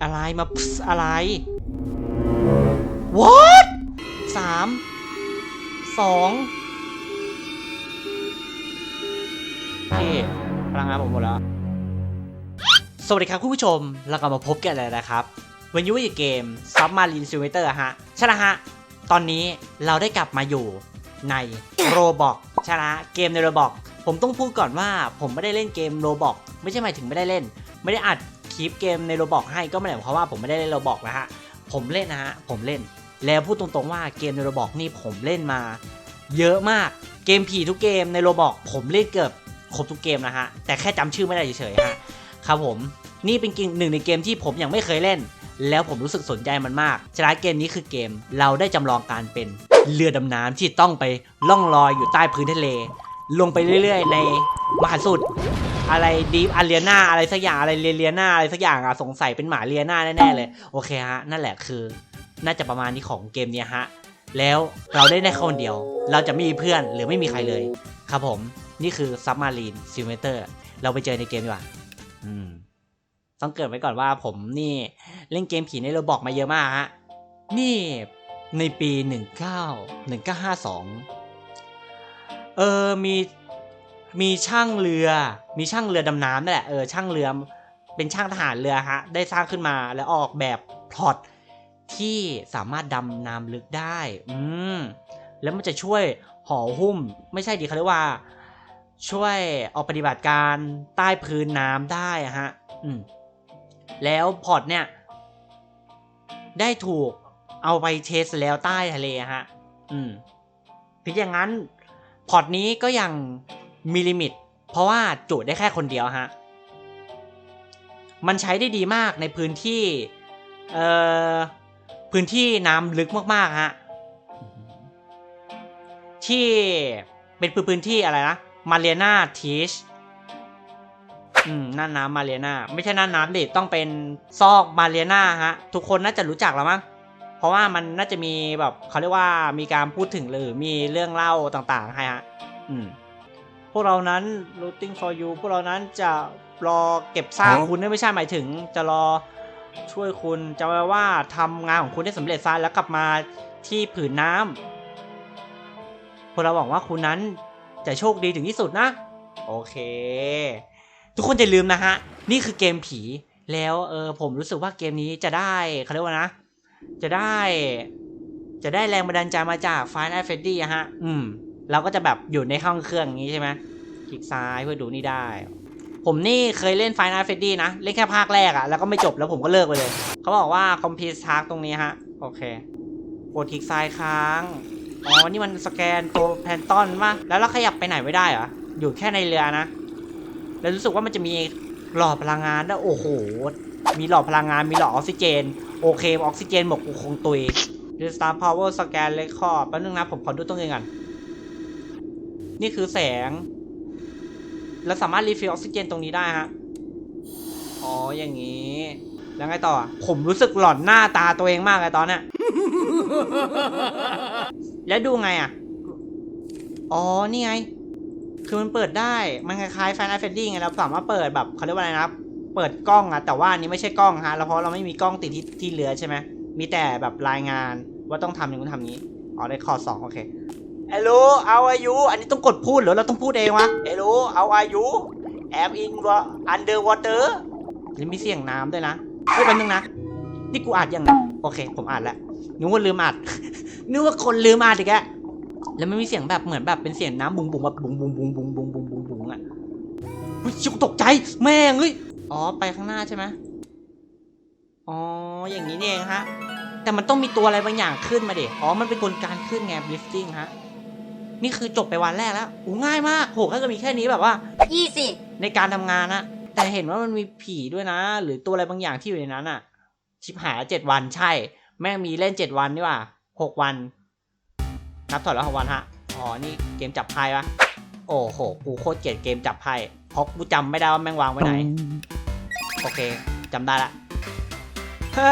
อะไรมาอะไร what สามสองพี่พลังงานผมหมดแล้ว สวัสดีครับคุณผู้ชม เรากลับมาพบกันแล้วนะครับวันนี้ว่ยู่เกม Submarine Simulator ฮะ ใช่นะฮะ ตอนนี้เราได้กลับมาอยู่ใน Roblox ใช่นะเกมใน Roblox ผมต้องพูดก่อนว่าผมไม่ได้เล่นเกม Roblox ไม่ใช่หมายถึงไม่ได้เล่น ไม่ได้อัด คลิปเกมใน Roblox ให้ก็ไม่ได้หมายความว่าผมไม่ได้เล่น Roblox นะฮะผมเล่นนะฮะผมเล่น แล้วพูดตรงๆว่าเกมใน Roblox นี่ผมเล่นมา เยอะมากเกมผีทุกเกมใน Roblox ผมเล่นเกือบครบทุกเกมนะฮะแต่แค่จำชื่อไม่ได้เฉยๆฮะครับผมนี่เป็นเกมหนึ่งในเกมที่ผมยังไม่เคยเล่น แล้วผมรู้สึกสนใจมันมากฉะนั้นเกมนี้คือเกม เราได้จำลองการเป็นเรือดำน้ำที่ต้องไปล่องลอยอยู่ใต้พื้นทะเล ลงไปเรื่อยๆ ในมหาสุด อะไรดีฟอารียนาอะไรสักอย่างอะไรเรียนาอะไรสักอย่างอะสงสัยเป็นหมาเรียนาแน่ๆเลย โอเคฮะ นั่นแหละคือ น่าจะประมาณนี้ของเกมเนี้ยฮะ แล้วเราได้ได้แค่คนเดียว เราจะไม่มีเพื่อนหรือไม่มีใครเลย ครับผม นี่คือ Submarine Simulator เราไปเจอในเกมดีกว่าอืม ต้องเกิดไว้ก่อนว่าผมนี่เล่นเกมผีในโรบอกมาเยอะมากฮะ นี่ในปี 19 1952 เออ มี มีช่างเรือ มีช่างเรือดำน้ำนั่นแหละ เออ ช่างเรือ เป็นช่างทหารเรือฮะ ได้สร้างขึ้นมาแล้วออกแบบพล็อตที่สามารถดำน้ำลึกได้ อืม แล้วมันจะช่วยห่อหุ้ม ไม่ใช่ดิเขาเรียกว่า ช่วยออกปฏิบัติการใต้พื้นน้ำได้ฮะ อืม แล้วพอร์ตเนี่ย ได้ถูกเอาไปเทสแล้วใต้ทะเลฮะ อืมถึงอย่างนั้นพอร์ตนี้ก็ยัง มีลิมิต เพราะว่าจุได้แค่คนเดียวฮะ มันใช้ได้ดีมากในพื้นที่เอ่อพื้นที่น้ำลึกมากๆฮะที่เป็นพื้นที่อะไรนะมาเรียนาทีชอืมน่านน้ำมาเรียนาไม่ใช่น่านน้ำดิต้องเป็นซอกมาเรียนาฮะ ทุกคนน่าจะรู้จักแล้วมั้งเพราะว่ามันน่าจะมีแบบเขาเรียกว่ามีการพูดถึงหรือมีเรื่องเล่าต่างๆให้ฮะ อืม พวกเรานั้น rooting for you พวกเรานั้นจะรอเก็บซากคุณไม่ใช่หมายถึง จะรอช่วยคุณจะแปลว่าทำงานของคุณได้สำเร็จซะแล้วกลับมาที่ผืนน้ำพวกเราหวังว่าคุณนั้นจะโชคดีถึงที่สุดนะ โอเค ทุกคนอย่าลืมนะฮะ นี่คือเกมผีแล้วเออผมรู้สึกว่าเกมนี้จะได้เขาเรียกว่านะ จะได้ จะได้แรงบันดาลใจมาจาก Final Fantasy อะฮะ อืม เราก็จะแบบอยู่ในห้องเครื่องอย่างนี้ใช่ไหมคลิกซ้ายเพื่อดูนี่ได้ ผมนี่เคยเล่น Final Fantasy นะ เล่นแค่ภาคแรกอะแล้วก็ไม่จบแล้วผมก็เลิกไปเลย เขาบอกว่า Complete Task ตรงนี้ฮะ โอเค กดคลิกซ้ายค้าง อ๋อ นี่มันสแกนตัวแพนตอนป่ะแล้วเราขยับไปไหนไม่ได้เหรอ อยู่แค่ในเรือนะ แล้วรู้สึกว่ามันจะมีหลอดพลังงานด้วยโอ้โห มีหลอดพลังงาน มีหลอดออกซิเจน โอเค ออกซิเจนหมดกูคงตุยดูสตาร์พาวเวอร์สแกนเลคคอร์ดแป๊บนึงนะ ผมขอดูตรงนี้ก่อน นี่คือแสง แล้วสามารถรีฟิลออกซิเจนตรงนี้ได้ฮะ อ๋อ อย่างนี้ แล้วไงต่อ ผมรู้สึกหลอนหน้าตาตัวเองมากเลยตอนเนี้ย แล้วดูไงอะ อ๋อ นี่ไง คือมันเปิดได้ มันคล้ายๆ Final Fantasy ไง เราสามารถเปิดแบบเขาเรียกว่าอะไรนะเปิดกล้องอะแต่ว่าอันนี้ไม่ใช่กล้องฮะ แล้วเพราะเราไม่มีกล้องติดที่ที่เรือใช่ไหม มีแต่แบบรายงานว่าต้องทำอย่างนู้นทำนี้ อ๋อได้คอร์สองโอเค Hello how are you อันนี้ต้องกดพูดหรือเราต้องพูดเองวะ Hello how are you am in wa- underwater แล้วมีเสียงน้ำด้วยนะเฮ้ยแป๊บนึงนะ นี่กูอัดยังไงโอเค ผมอัดแล้วนึกว่าลืมอัดนึกว่าคนลืมอัดอีกแล้วแล้วไมันมีเสียงแบบเหมือนแบบเป็นเสียงน้ำบุ๋งบุ๋งแบบบุ๋งบุ๋งบุ๋งบุ๋งบุ๋งบุ๋งบุ๋งบุ๋งอะเฮ้ยชิบตกใจแม่งเฮ้ยอ๋อไปข้างหน้าใช่ไหมอ๋ออย่างนี้นี่เองฮะแต่มันต้องมีตัวอะไรบางอย่างขึ้นมาเด็กอ๋อ มันเป็นกลไกขึ้นไง lifting ฮะ นี่คือจบไปวันแรกแล้วอู้ง่ายมากโหถ้าเกิดมีแค่นี้แบบว่า easy ในการทำงานนะแต่เห็นว่ามันมีผีด้วยนะ หรือตัวอะไรบางอย่างที่อยู่ในนั้นอะชิบหายเจ็ดวันใช่ แม่งมีเล่นเจ็ดวันนี่หว่าหกวันนับถอยแล้วหกวันฮะอ๋อนี่เกมจับไพ่ปะโอ้โหกูโคตรเกลียดเกมจับไพ่เพราะกูจำไม่ได้ว่าแม่งวางไว้ไหน โอเคจำได้ละเฮ้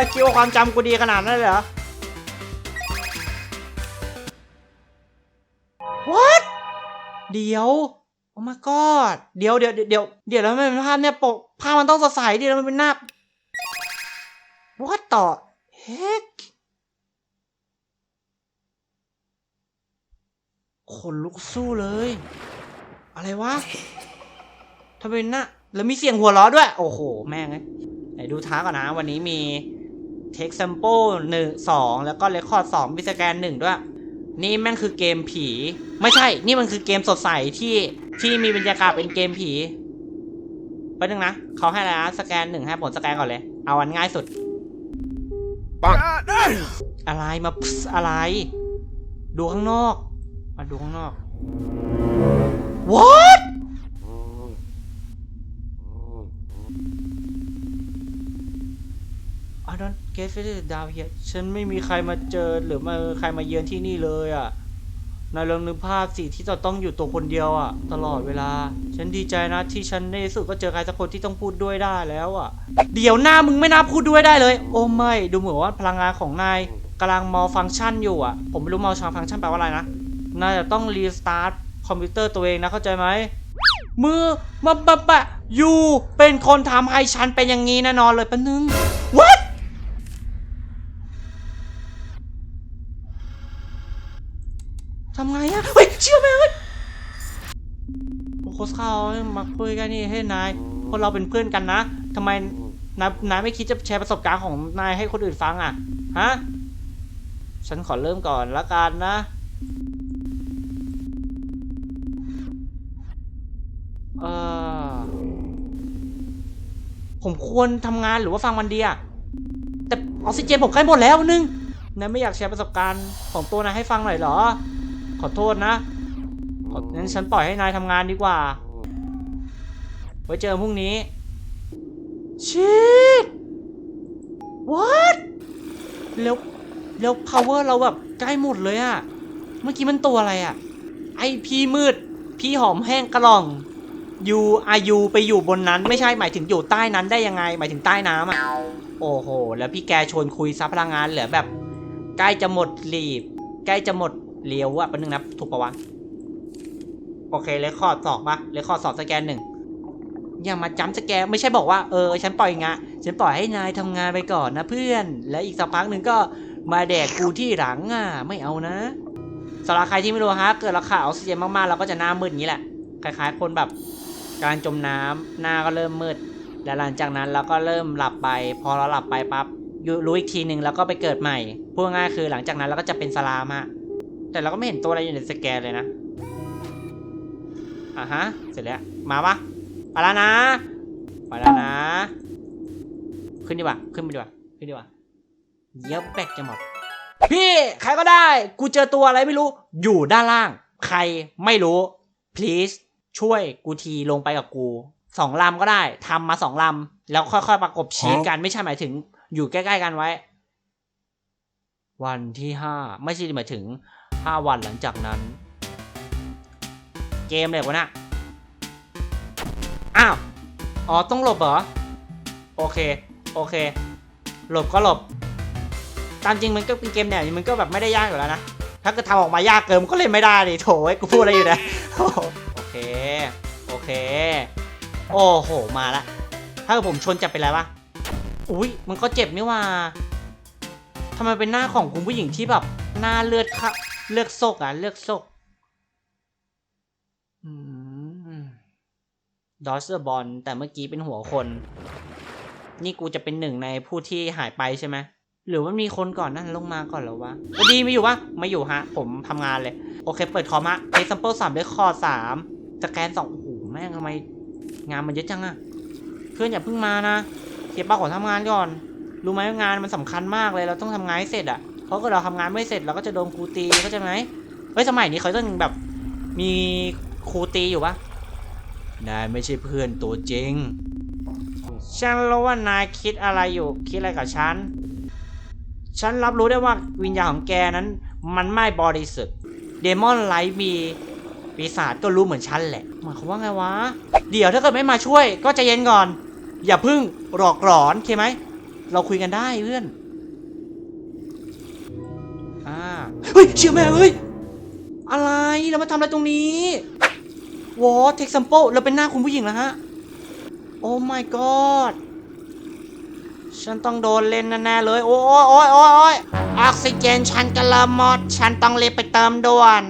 ยคิดว่าความจำกูดีขนาดนั้นเลยเหรอ เดี๋ยวโอ้ my god เดี๋ยวเดี๋ยวเดี๋ยวเดี๋ยวแล้วทำไมภาพเนี่ยปกภาพมันต้องสดใสดิแล้วมันเป็นหน้า what the heck คนลุกสู้เลย อะไรวะทำไมหน้าแล้วมีเสียงหัวเราะด้วย โอ้โห แม่งไหนดูท้าก่อนนะ วันนี้มี take sample หนึ่งสองแล้วก็ record สองมีสแกนหนึ่งด้วย นี่แม่งคือเกมผี ไม่ใช่ นี่มันคือเกมสดใสที่ที่มีบรรยากาศเป็นเกมผีไปบนึงนะเขาให้อะไรนะสแกนหนึ่งให้ผลสแกนก่อนเลย เอาอันง่ายสุดอะไรมาพส์อะไร ดูข้างนอก มาดูข้างนอก what I don't get it down here ฉันไม่มีใครมาเจอหรือมาใครมาเยือนที่นี่เลยอะนายลองนึกภาพสิที่จะต้องอยู่ตัวคนเดียวอะ ตลอดเวลา ฉันดีใจนะที่ฉันในที่สุดก็เจอใครสักคนที่ต้องพูดด้วยได้แล้วอะ เดี๋ยวหน้ามึงไม่น่าพูดด้วยได้เลย โอ้ไม่ดูเหมือนว่าพลังงานของนายกำลังมอฟังก์ชันอยู่อะ ผมไม่รู้มอฟังก์ชันแปลว่าอะไรนะนายจะต้องรีสตาร์ทคอมพิวเตอร์ตัวเองนะเข้าใจไหมมือมาบะบะยูเป็นคนทำให้ฉันเป็นอย่างนี้แน่นอนเลยปะนึง what ทำไงอะเฮ้ยเชื่อไหมเฮ้ยโอ้โคสเข้ามาคุยกันนี่ให้นายพวกเราเป็นเพื่อนกันนะทำไมนายนายไม่คิดจะแชร์ประสบการณ์ของนายให้คนอื่นฟังอะฮะฉันขอเริ่มก่อนละกันนะ เออผมควรทำงานหรือว่าฟังวันเดียแต่ออกซิเจนผมใกล้หมดแล้วนึงนายไม่อยากแชร์ประสบการณ์ของตัวนายให้ฟังหน่อยเหรอ ขอโทษนะของั้นฉันปล่อยให้นายทำงานดีกว่า ไว้เจอกันพรุ่งนี้ ชิด what แล้วแล้ว power เราแบบใกล้หมดเลยอะเมื่อกี้มันตัวอะไรอะไอพีมืด พี่หอมแห้งกระหล่องยูอายูไปอยู่บนนั้น ไม่ใช่หมายถึงอยู่ใต้นั้นได้ยังไง หมายถึงใต้น้ำอะโอ้โห แล้วพี่แกชวนคุยซับพลังงานเหลือแบบ ใกล้จะหมดลีบ ใกล้จะหมด เลี้ยวอะเป็นหนึ่งนะถูกปะวะ โอเคเลคคอร์ดสองปะเลคคอร์ดสองสแกนหนึ่งอย่ามาจำสแกนไม่ใช่บอกว่าเออฉันปล่อยงานฉันปล่อยให้นายทำงานไปก่อนนะเพื่อน แล้วอีกสักพักหนึ่งก็มาแดกกูที่หลังอะไม่เอานะสำหรับใครที่ไม่รู้ฮะเกิดราคาออกซิเจนมากๆเราก็จะหน้ามืดอย่างนี้แหละคล้ายๆ คนแบบการจมน้ำหน้าก็เริ่มมืดแล้วหลังจากนั้นเราก็เริ่มหลับไป พอเราหลับไปปั๊บอยู่รู้อีกทีหนึ่งแล้วก็ไปเกิดใหม่พูดง่ายคือหลังจากนั้นเราก็จะเป็นสลามฮะ แต่เราก็ไม่เห็นตัวอะไรอยู่ในสแกนเลยนะอะฮะ เสร็จแล้ว มาปะไปแล้วนะไปแล้วนะ ขึ้นดีกว่า ขึ้นไปดีกว่า ขึ้นดีกว่าเย็บแบกจะหมด พี่ใครก็ได้ กูเจอตัวอะไรไม่รู้ อยู่ด้านล่าง ใครไม่รู้ please ช่วยกูทีลงไปกับกู สองลำก็ได้ ทำมาสองลำ แล้วค่อยๆประกบชี้กันไม่ใช่หมายถึง อยู่ใกล้ๆกันไว้ วันที่ห้า ไม่ใช่หมายถึง ห้าวันหลังจากนั้น เกมเลยวะน่ะอ้าว อ๋อ ต้องหลบเหรอ โอเค โอเค หลบก็หลบ ตามจริงมันก็เป็นเกมแนวนี้มันก็แบบไม่ได้ยากอยู่แล้วนะ ถ้าเกิดทำออกมายากเกินมันก็เล่นไม่ได้ดิโถไอ้กูพูดอะไรอยู่นี่ยโอเค โอเค โอ้โห มาละ ถ้าเกิดผมชนจะเป็นไรวะ อุ้ยมันก็เจ็บนี่ว่าทำไมเป็นหน้าของคุณผู้หญิงที่แบบหน้าเลือดค่ะ เลือดโซกอะ เลือดโซกอืมดอสเซอร์บอลแต่เมื่อกี้เป็นหัวคน นี่กูจะเป็นหนึ่งในผู้ที่หายไปใช่ไหมหรือว่ามีคนก่อนนั้นลงมาก่อนแล้ววะสวัสดีไม่อยู่ปะไม่อยู่ฮะ ผมทำงานเลย โอเค เปิดคอมฮะเอซัมเปิลสามได้คอสามสแกนสองโอ้โหแม่งทำไม งานมันเยอะจังอะเพื่อนอย่าเพิ่งมานะเฮียป้าขอทำงานก่อน รู้ไหมว่างานมันสำคัญมากเลยเราต้องทำงานให้เสร็จอะ เพราะก็เราทำงานไม่เสร็จเราก็จะโดนครูตีเข้าใจไหมเฮ้ยสมัยนี้เขาต้องแบบมีครูตีอยู่ปะนายไม่ใช่เพื่อนตัวจริง ฉันรู้ว่านายคิดอะไรอยู่คิดอะไรกับฉัน ฉันรับรู้ได้ว่าวิญญาณของแกนั้น มันไม่บริสุทธิ์เดมอนไลท์มีปีศาจก็รู้เหมือนฉันแหละหมายความว่าไงวะ เดี๋ยวถ้าเกิดไม่มาช่วย ก็ใจะเย็นก่อน อย่าพึ่งหลอกหลอนโอเคไหม เราคุยกันได้เพื่อน เฮ้ยเชื่อแม่เฮ้ย อะไรเรามาทำอะไรตรงนี้วอเทคซัมเปิลแล้วเป็นหน้าคุณผู้หญิงแล้วฮะ โอ้ my god ฉันต้องโดนเล่นแน่ๆเลย โอ้ยโอ้ยโอ้ยโอ้ยออกซิเจนฉันกำลังหมด ฉันต้องรีบไปเติมด่วน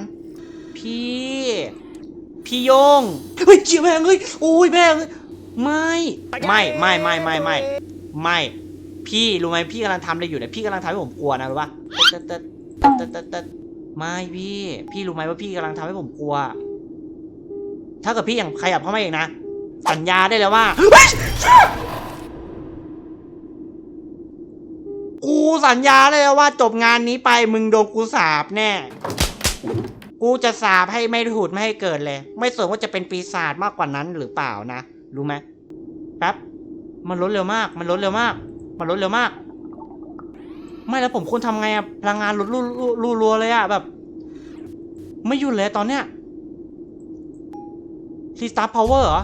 พี่ พี่ยง เฮ้ยเจียแม่เฮ้ยโอ้ยแม่เฮ้ยไม่ไม่ไม่ไม่ไม่ไม่ไม่ พี่รู้ไหมพี่กำลังทำอะไรอยู่เนี่ยพี่กำลังทำให้ผมกลัวนะรู้ปะ ต๊ดต๊ดต๊ดต๊ดไม่พี่ พี่รู้ไหมว่าพี่กำลังทำให้ผมกลัว ถ้าเกิดพี่อยังขยับเข้ามาอีกนะ สัญญาได้เลยว่า กูสัญญาเลยว่าจบงานนี้ไปมึงโดนกูสาบแน่ กูจะสาบให้ไม่ถูดไม่ให้เกิดเลย ไม่สนว่าจะเป็นปีศาจมากกว่านั้นหรือเปล่านะ รู้ไหมแป๊บ มันลดเร็วมาก มันลดเร็วมาก มันลดเร็วมาก ไม่แล้วผมควรทำไงอะพลังงานลดรัวๆรัวเลยอะแบบ ไม่หยุดเลยตอนเนี้ยรีสตาร์ทพาวเวอร์เหรอ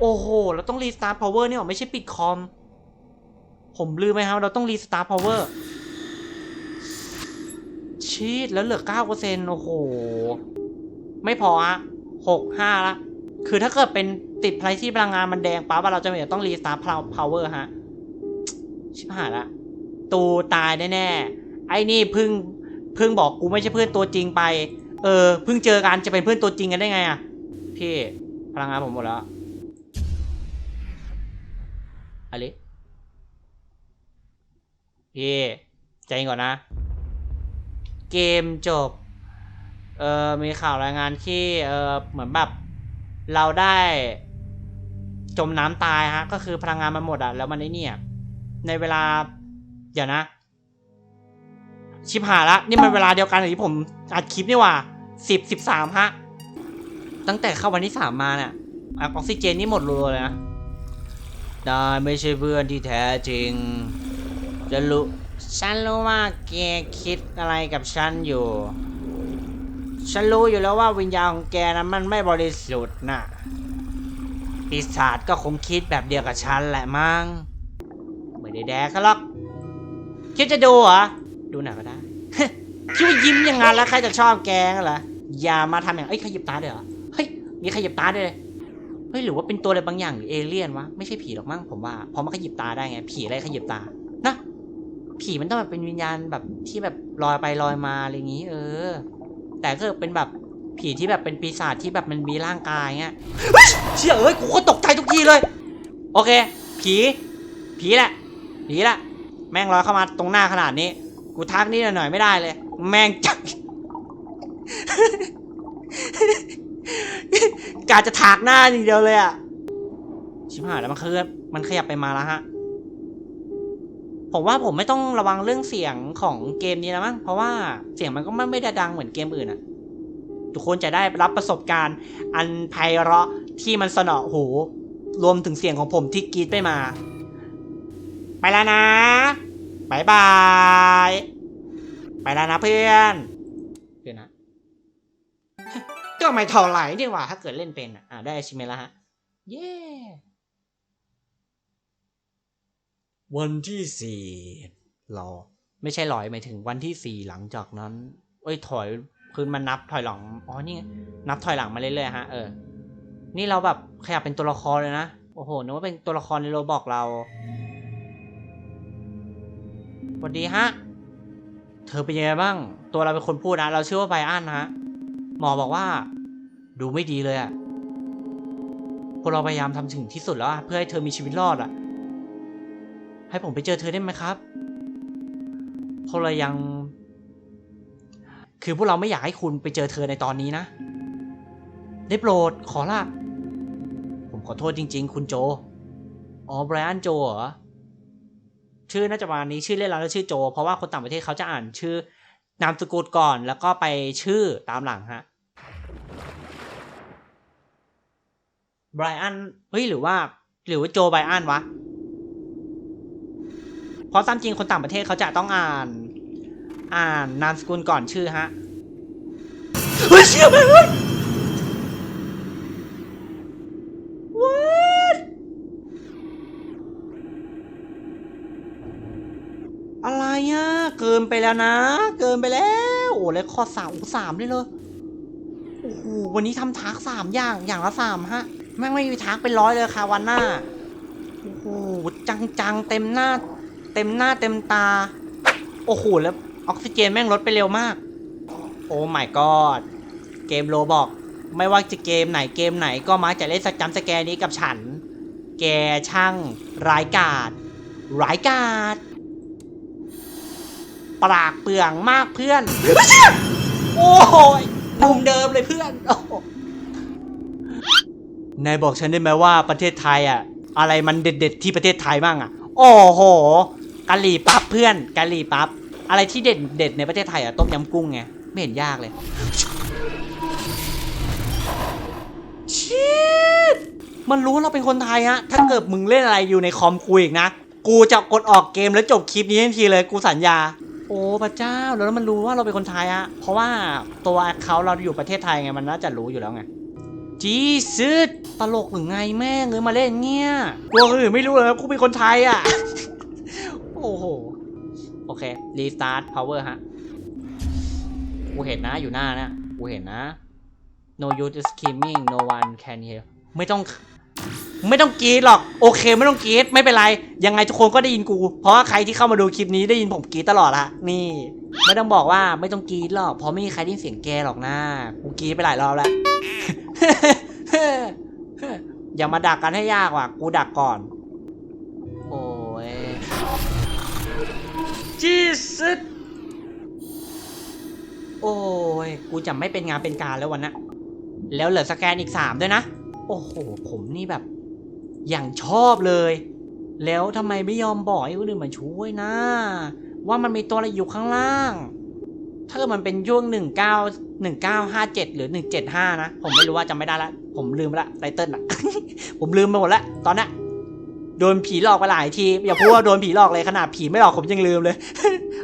โอ้โห เราต้องรีสตาร์ทพาวเวอร์เนี่ยหรอไม่ใช่ปิดคอม ผมลืมไหมครับ เราต้องรีสตาร์ทพาวเวอร์ชีดแล้วเหลือเก้าเปอร์เซ็นต์โอ้โห ไม่พออะหกห้าละ คือถ้าเกิดเป็นติดไพลที่พลังงานมันแดงปั๊บอะเราจะไม่ต้องรีสตาร์ทพาวเวอร์ฮะ ชิบหายละ ตูตายแน่ๆไอ้นี่เพึ่งเพึ่งบอกกูไม่ใช่เพื่อนตัวจริงไป เออเพิ่งเจอกันจะเป็นเพื่อนตัวจริงกันได้ไงอะพี่พลังงานผมหมดแล้วอะไรพี่ใจก่อนนะ เกมจบ เออมีข่าวรายงานที่เออเหมือนแบบเราได้จมน้ำตายฮะ ก็คือพลังงานมันหมดอะแล้วมันไอ้เนี่ยในเวลา เดี๋ยวนะ ชิบหายละ นี่มันเวลาเดียวกันกับที่ผมอัดคลิปนี่ว่าสิบสิบสามฮะ ตั้งแต่เข้าวันที่สามมาเนี่ยออกซิเจนนี่หมดรัวเลยนะได้ไม่ใช่เพื่อนที่แท้จริง จะรู้ฉันรู้ว่าแกคิดอะไรกับฉันอยู่ ฉันรู้อยู่แล้วว่าวิญญาณของแกนั้นมันไม่บริสุทธิ์น่ะปีศาจก็คงคิดแบบเดียวกับฉันแหละมั้งไม่ได้แดกกันหรอก คิดจะดูเหรอ ดูหน่อยก็ได้ คิดว่ายิ้มย่างนั้นแล้วใครจะชอบแกงเหรอ อย่ามาทำอย่าง เอ้ยขยิบตาด้วยเหรอ เฮ้ย มีขยิบตาด้วยเลยเฮ้ยหรือว่าเป็นตัวอะไรบางอย่างหรือเอเลี่ยนวะ ไม่ใช่ผีหรอกมั้งผมว่าพราะมันขยิบตาได้ไง ผีอะไรขยิบตา นะ ผีมันต้องแบบเป็นวิญญาณแบบที่แบบลอยไปลอยมาอะไรอย่างงี้ เออ แต่ก็เป็นแบบผีที่แบบเป็นปีศาจที่แบบมันมีร่างกายเงี้ยเฮ้ยเชี่ยเอ้ยกูก็ตกใจทุกทีเลย โอเค ผี ผีแหละ ผีแหละ แม่งลอยเข้ามาตรงหน้าขนาดนี้ กูทักนี่หน่อยไม่ได้เลย แม่งจักกาจะถากหน้าอย่างเดียวเลยอะชิบหายแล้วมันเคลื่อนมันขยับไปมาแล้วฮะ ผมว่าผมไม่ต้องระวังเรื่องเสียงของเกมนี้แล้วมั้ง เพราะว่าเสียงมันก็ไม่ได้ดังเหมือนเกมอื่นอะทุกคนจะได้รับประสบการณ์ อันไพเราะที่มันสนอหู รวมถึงเสียงของผมที่กรีดไปมา ไปแล้วนะบายบาย ไปแล้วนะเพื่อนเพื่อนนะก็ไม่เท่าไหร่นี่หว่าถ้าเกิดเล่นเป็นอะอะได้ชิมเมแล้วฮะ เย้ วันที่สี่รอไม่ใช่ลอยหมายถึงวันที่สี่หลังจากนั้น เอ้ยถอยคืนมันนับถอยหลัง อ๋อ นี่ไงนับถอยหลังมาเรื่อยๆฮะ เออ นี่เราแบบขยับเป็นตัวละครเลยนะ โอ้โห นึกว่าเป็นตัวละครในโรบอกเรา สวัสดีฮะ เธอเป็นยังไงบ้าง ตัวเราเป็นคนพูดนะ เราชื่อว่าไบอันนะฮะ หมอบอกว่า ดูไม่ดีเลยอะพวกเราพยายามทำถึงที่สุดแล้วเพื่อให้เธอมีชีวิตรอดอะให้ผมไปเจอเธอได้ไหมครับพวกเรายัง คือพวกเราไม่อยากให้คุณไปเจอเธอในตอนนี้นะ ได้โปรดขอละผมขอโทษจริง ๆ คุณโจ อ๋อไบรอันโจเหรอ ชื่อน่าจะประมาณนี้ชื่อเล่นเราแล้วชื่อโจ เพราะว่าคนต่างประเทศเขาจะอ่านชื่อนามสกุลก่อน แล้วก็ไปชื่อตามหลังฮะไบรอันเฮ้ยหรือว่า หรือว่าโจไบรอันวะ เพราะตามจริงคนต่างประเทศเขาจะต้องอ่าน อ่านนามสกุลก่อนชื่อฮะ เฮ้ยเชี่ยแม่งเฮ้ย What อะไรอะ เกินไปแล้วนะ เกินไปแล้ว โอ้เลยข้อสามสามเลยเลยโอ้โหวันนี้ทำทักสามอย่างอย่างละสามฮะแม่งไม่มีทักเป็นร้อยเลยค่ะวันหน้าโอ้โหจังจังๆเต็มหน้า เต็มหน้าเต็มตา โอ้โหแล้วออกซิเจนแม่งลดไปเร็วมาก โอ้ my god เกมโลบอก ไม่ว่าจะเกมไหนเกมไหนก็มักจะเล่นสจัมสแกร์นี้กับฉัน แกช่างร้ายกาจร้ายกาจ ปรากเปลืองมากเพื่อน โอ้โหยมุมเดิมเลยเพื่อนโอ้โหนายบอกฉันได้ไหมว่าประเทศไทยอะ อะไรมันเด็ดๆที่ประเทศไทยบ้างอะ โอ้โหกะหรี่ปั๊บเพื่อนกะหรี่ปั๊บอะไรที่เด็ดเด็ดๆในประเทศไทยอะต้มยำกุ้งไงไม่เห็นยากเลยชิดมันรู้เราเป็นคนไทยฮะ ถ้าเกิดมึงเล่นอะไรอยู่ในคอมกูอีกนะ กูจะกดออกเกมแล้วจบคลิปนี้ทันทีเลย กูสัญญา โอ้พระเจ้าแล้วมันรู้ว่าเราเป็นคนไทยอะเพราะว่าตัวเขาเราอยู่ประเทศไทยไงมันน่าจะรู้อยู่แล้วไงจีซึดตลกหรือไงแม่งเลยมาเล่นเงี้ยกลัวคนอื่นไม่รู้เลยว่ากูเป็นคนไทยอะโอ้โหโอเครีสตาร์ทพาวเวอร์ฮะกูเห็นนะอยู่หน้านะกูเห็นนะ no use screaming no one can hear ไม่ต้อง ไม่ต้องกรีดหรอกโอเค ไม่ต้องกรีดไม่เป็นไร ยังไงทุกคนก็ได้ยินกู เพราะว่าใครที่เข้ามาดูคลิปนี้ได้ยินผมกรีดตลอดละนี่ ไม่ต้องบอกว่าไม่ต้องกรีดหรอกเพราะไม่มีใครได้ยินเสียงแกหรอกนะกูกรีดไปหลายรอบแล้วอย่ามาดักกันให้ยากว่ะกูดักก่อน โอ้ยจีสุดโอ้ยกูจะไม่เป็นงานเป็นการแล้ววันนะแล้วเหลือสแกนอีกสามด้วยนะ โอ้โห ผมนี่แบบ อย่างชอบเลย แล้วทำไมไม่ยอมบอกให้คนอื่นมาช่วยนะ ว่ามันมีตัวอะไรอยู่ข้างล่าง ถ้าเกิดมันเป็นช่วงหนึ่งเก้าหนึ่งเก้าห้าเจ็ดหรือหนึ่งเจ็ดห้านะ ผมไม่รู้ว่าจำไม่ได้ละ ผมลืมไปละไตเติ้ลอะผมลืมไปหมดละ ตอนนี้ยโดนผีหลอกไปหลายที อย่าพูดว่าโดนผีหลอกเลยขนาดผีไม่หลอกผมยังลืมเลย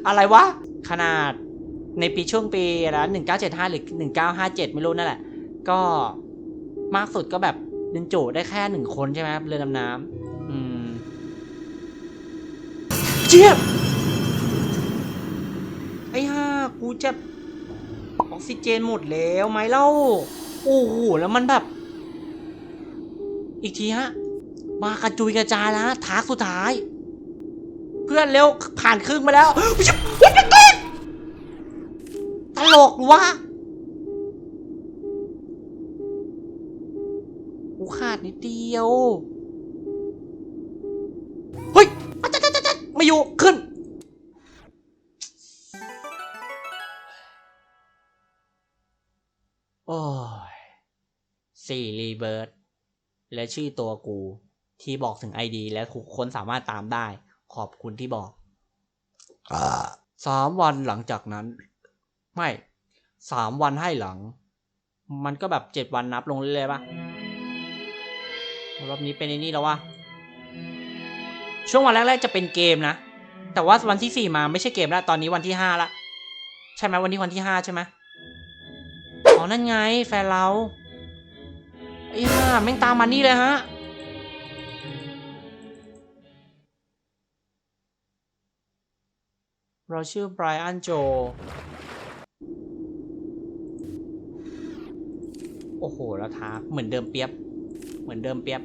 อะไรวะ ขนาดในปีช่วงปีละหนึ่งเก้าเจ็ดห้าหรือหนึ่งเก้าห้าเจ็ดไม่รู้นั่นแหละ ก็มากสุดก็แบบ ดึงโจได้แค่หนึ่งคนใช่ไหมครับเรือดำน้ำอืมเจี๊ยบไอ้ห่ากูจะออกซิเจนหมดแล้วไหมเล่า โอ้โหแล้วมันแบบ อีกทีฮะ มากระจุยกระจายแล้วฮะทากสุดท้าย เพื่อนเร็วผ่านครึ่งมาแล้วตลกวะ กูขาดนิด เดียว เฮ้ยอะจ๊ะจ๊ะจ๊ะจ๊ะไม่อยู่ ขึ้น โอ้ยสี่รีเบิร์ดและชื่อตัวกู ที่บอกถึงไอดี และทุกคนสามารถตามได้ ขอบคุณที่บอกสามวันหลังจากนั้น ไม่สามวันให้หลัง มันก็แบบเจ็ดวันนับลงเรื่อยๆปะ รอบนี้เป็นไอ้นี่แล้ววะช่วงวันแรกๆจะเป็นเกมนะ แต่ว่าวันที่สี่มาไม่ใช่เกมแล้ว ตอนนี้วันที่ห้าละใช่ไหมวันนี้วันที่ห้าใช่ไหมอ๋อนั่นไง แฟนเราไอ้ห่าแม่งตามมานี่เลยฮะเราชื่อไบรอันโจ โอ้โห แล้วท้าเหมือนเดิมเปียบ เหมือนเดิมเปียบ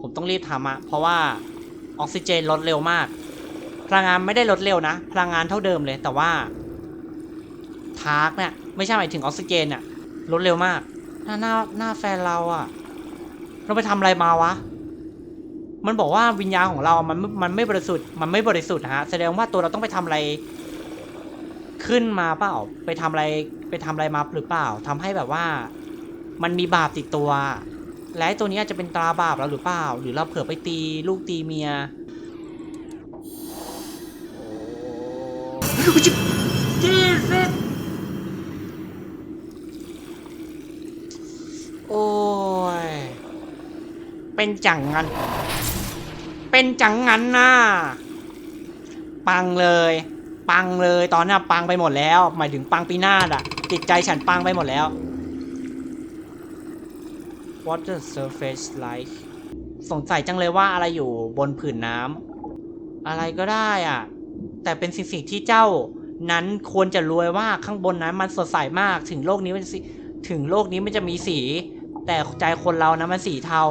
ผมต้องรีบทำอะเพราะว่าออกซิเจนลดเร็วมาก พลังงานไม่ได้ลดเร็วนะ พลังงานเท่าเดิมเลย แต่ว่าทาร์กเนี่ยไม่ใช่หมายถึงออกซิเจนอะลดเร็วมากหน้าหน้าหน้าแฟนเราอะเราไปทำอะไรมาวะ มันบอกว่าวิญญาณของเรา มันมันไม่บริสุทธิ์ มันไม่บริสุทธิ์นะฮะ แสดงว่าตัวเราต้องไปทำอะไรขึ้นมาเปล่า ไปทำอะไร ไปทำอะไรมาหรือเปล่า ทำให้แบบว่า มันมีบาปติดตัว และไอ้ตัวนี้อาจจะเป็นตราบาปเราหรือเปล่า หรือเราเผื่อไปตีลูกตีเมียโอ้จีสิโอ้ย เป็นจังงัน เป็นจังงันนะปังเลย ปังเลย ตอนนี้ปังไปหมดแล้ว หมายถึงปังปีหน้าอะจิตใจฉันปังไปหมดแล้ว Water surface like สงสัยจังเลยว่าอะไรอยู่บนผืนน้ำอะไรก็ได้อะ แต่เป็นสิ่งสิ่งที่เจ้านั้นควรจะรวยว่าข้างบนนั้นมันสดใสมากถึงโลกนี้มันสิถึงโลกนี้มันจะมีสี แต่ใจคนเรานะมันสีเทา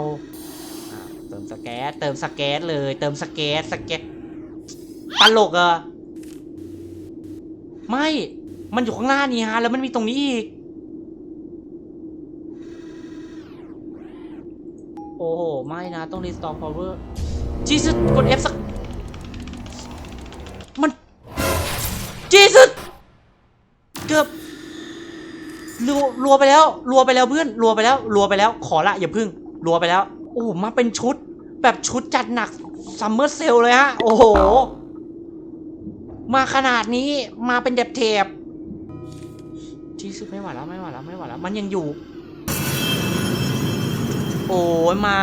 เติมสแกตเติมสแกตเลย เติมสแกตสแกตตลกเหรอะไม่มันอยู่ข้างหน้านี่ฮะแล้วมันมีตรงนี้อีก โอ้โห ไม่นะ ต้อง restore power จีสุดกด F สัก มันจีสุดเกือบรัวรัวไปแล้ว รัวไปแล้วเพื่อน รัวไปแล้ว รัวไปแล้ว ขอละอย่าพึ่ง รัวไปแล้ว โอ้มาเป็นชุด แบบชุดจัดหนักซัมเมอร์เซลเลยฮะ โอ้โห มาขนาดนี้ มาเป็นเด็บเทปจีสุดไม่ไหวแล้ว ไม่ไหวแล้ว ไม่ไหวแล้ว มันยังอยู่ โอ้ยมา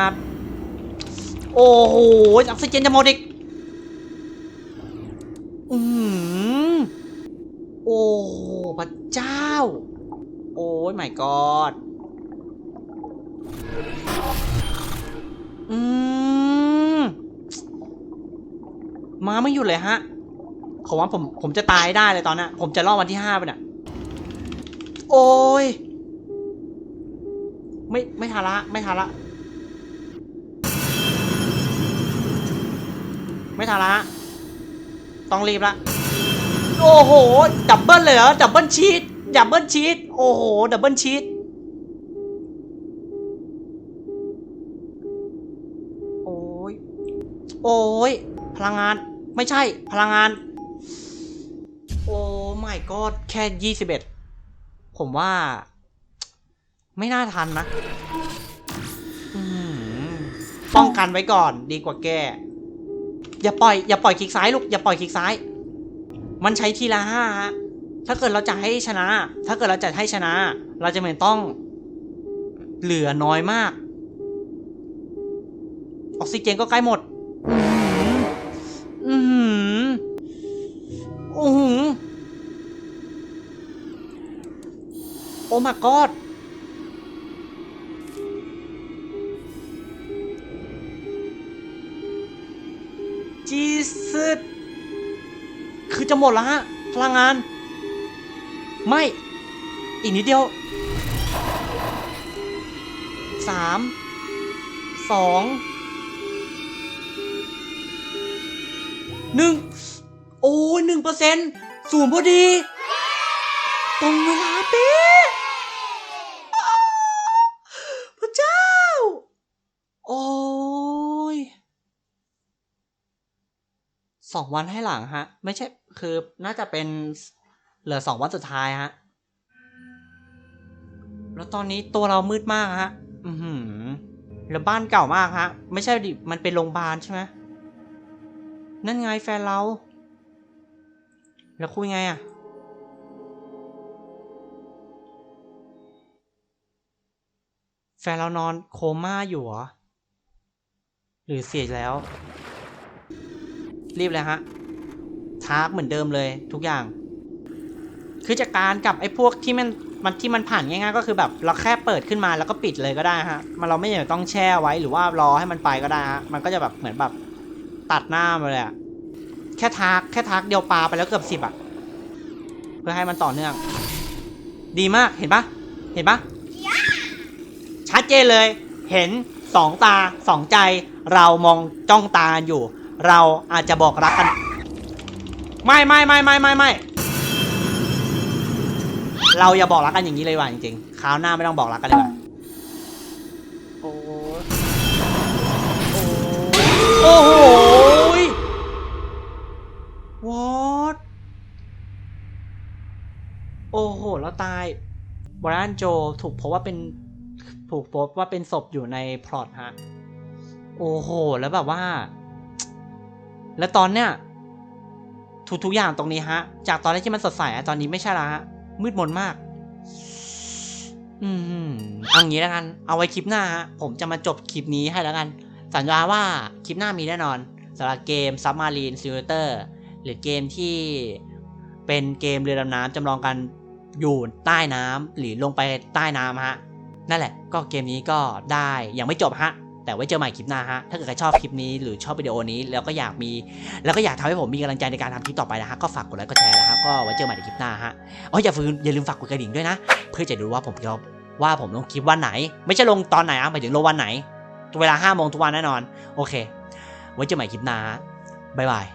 โอ้โหออกซิเจนจะหมดอีกอืมโอ้พระเจ้า โอ้ยไม่กอดอืมมาไม่หยุดเลยฮะขาว่าผมผมจะตายได้เลยตอนนี้ยผมจะรอดวันที่ห้าไปเนี่ยโอ้ย ไม่ไม่ทันละไม่ทันละไม่ทันละต้องรีบละโอ้โห ดับเบิลเลยเหรอ ดับเบิลชีตดับเบิลชีตโอ้โห ดับเบิลชีตโอ้ย โอ้ย พลังงาน ไม่ใช่ พลังงาน โอ้ไม่ก็แค่ยี่สิบเอ็ดผมว่า ไม่น่าทันนะป้องกันไว้ก่อน ดีกว่าแก้ อย่าปล่อยอย่าปล่อยคลิกซ้ายลูกอย่าปล่อยคลิกซ้าย มันใช้ทีละห้าฮะถ้าเกิดเราจะให้ชนะ ถ้าเกิดเราจะให้ชนะ เราจะเหมือนต้อง เหลือน้อยมาก ออกซิเจนก็ใกล้หมด อือหืออือหือโอ้ my god จี จะหมดแล้วฮะ พลังงาน ไม่ อีกนิดเดียวสามสองหนึ่งโอ้ยหนึ่งเปอร์เซ็นต์ศูนย์พอดีตรงเวลาเป๊ะอ้าวพระเจ้า โอ้ย สองวันให้หลังฮะ ไม่ใช่คือน่าจะเป็นเหลือสองวันสุดท้ายฮะ แล้วตอนนี้ตัวเรามืดมากฮะ อือหือแล้วบ้านเก่ามากฮะ ไม่ใช่ดิมันเป็นโรงพยาบาลใช่ไหมนั่นไงแฟนเรา แล้วคุยไงอะแฟนเรานอนโคม่าอยู่หรอ หรือเสียแล้ว รีบเลยฮะทาร์กเหมือนเดิมเลยทุกอย่าง คือจากการกับไอ้พวกที่มันมันที่มันผ่านง่ายๆก็คือแบบเราแค่เปิดขึ้นมาแล้วก็ปิดเลยก็ได้ฮะ มันเราไม่จำเป็นต้องแช่ไว้หรือว่ารอให้มันไปก็ได้ฮะ มันก็จะแบบเหมือนแบบตัดหน้ามาเลยอะแค่ทาร์กแค่ทาร์กเดียวปลาไปแล้วเกือบสิบอะเพื่อให้มันต่อเนื่อง ดีมากเห็นปะเห็นปะชัดเจนเลย เห็นสองตาสองใจเรามองจ้องตาอยู่ เราอาจจะบอกรักกัน ไม่ไม่ไม่ไม่ไม่ไม่เราอย่าบอกรักกันอย่างนี้เลยว่ะจริงๆคราวหน้าไม่ต้องบอกรักกันเลยว่ะโอ้โอ้โหวอดโอ้โห แล้วตายบรานโจถูกพบว่าเป็นถูกพบว่าเป็นศพอยู่ในพลอตฮะ โอ้โห แล้วแบบว่า แล้วตอนเนี้ยทุกทุกอย่างตรงนี้ฮะ จากตอนแรกที่มันสดใสอะตอนนี้ไม่ใช่ละฮะ มืดมนมาก อืมเอางี้แล้วกัน เอาไว้คลิปหน้าฮะ ผมจะมาจบคลิปนี้ให้แล้วกัน สัญญาว่าคลิปหน้ามีแน่นอนสำหรับเกม Submarine Simulator หรือเกมที่เป็นเกมเรือดำน้ำจำลองกันอยู่ใต้น้ำหรือลงไปใต้น้ำฮะ นั่นแหละ ก็เกมนี้ก็ได้ยังไม่จบฮะ แต่ไว้เจอใหม่คลิปหน้าฮะ ถ้าเกิดใครชอบคลิปนี้หรือชอบวิดีโอนี้ แล้วก็อยากมี แล้วก็อยากทำให้ผมมีกำลังใจในการทำคลิปต่อไปนะฮะ ก็ฝากกดไลค์กดแชร์นะครับ ก็ไว้เจอใหม่ในคลิปหน้าฮะ อ๋ออย่าลืมอย่าลืมฝากกดกระดิ่งด้วยนะ เพื่อจะดูว่าผมจะว่าผมลงคลิปวันไหน ไม่ใช่ลงตอนไหนอะหมายถึงลงวันไหน เวลา5โมงทุกวันแน่นอน โอเค ไว้เจอใหม่คลิปหน้าบ๊ายบาย